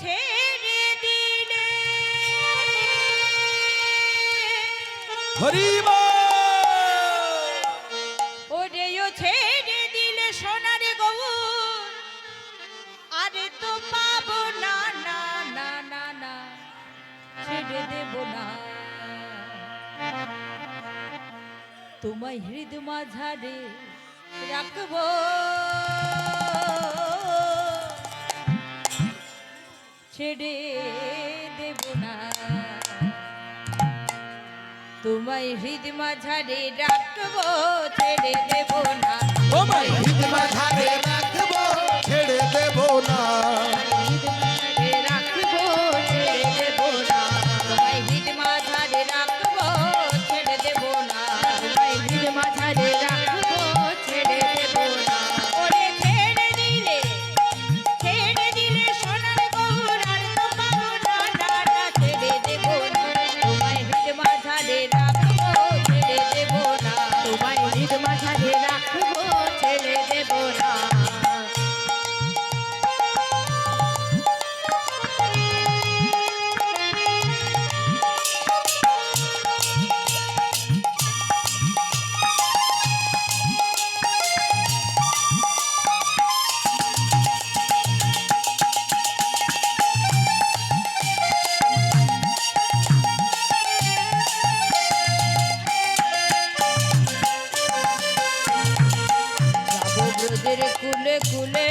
ছেড়ে দিলে। ছেড়ে দিলে আরে না না না না না ছেড়ে তোমায় হৃদ মাঝারে রাখব। ছেড়ে দেব না। তোমায় হৃদ মাঝারে ডাকবো ছেড়ে দেব না। তোমায় হৃদ মাঝারে ডাক কুলে কুলে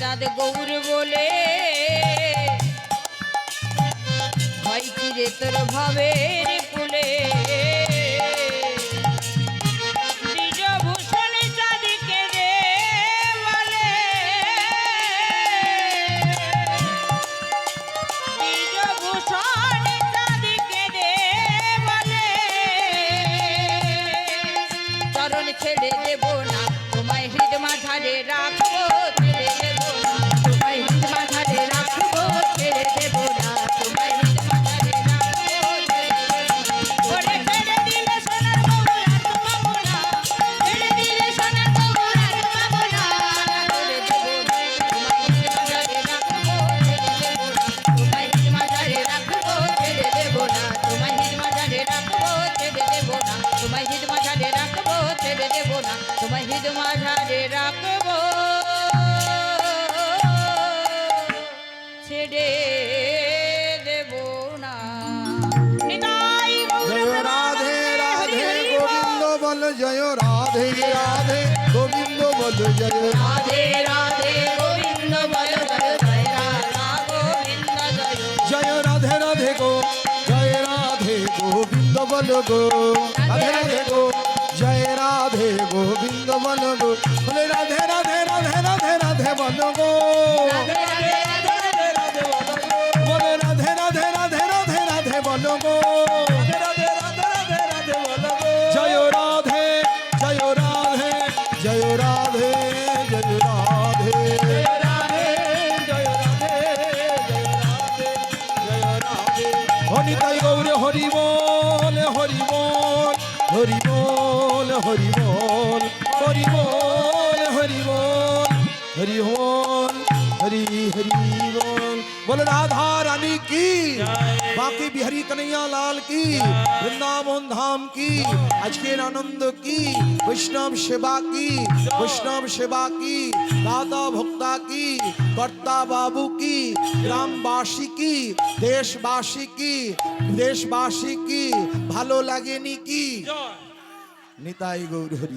চাঁদ গৌর বলে। হয় কি রে তোর ভাবে রে জয় রাধে রাধে গোবিন্দ বল জয় রাধে। রাধে গোবিন্দ বল জয় জয়। রাধে রাধে গো জয় রাধে গোবিন্দ বল গো। রাধে রাধে গো জয় রাধে গোবিন্দ বল গো। রাধে গৌরে হরি বল হরি বল হরি বল হরি বল হরি বল রাধা রানী কি? বাকি বিহারী কনैया লাল কি? বৃন্দাবন ধাম কি? আজকের আনন্দ কি? বৈষ্ণব সেবা কি? বৈষ্ণব সেবা কি? দাদা ভক্তা কর্তা বাবু কি? গ্রামবাসী কি? দেশবাসী কি? দেশবাসী কি? ভালো লাগেনি কি? নিতাই গৌর হরি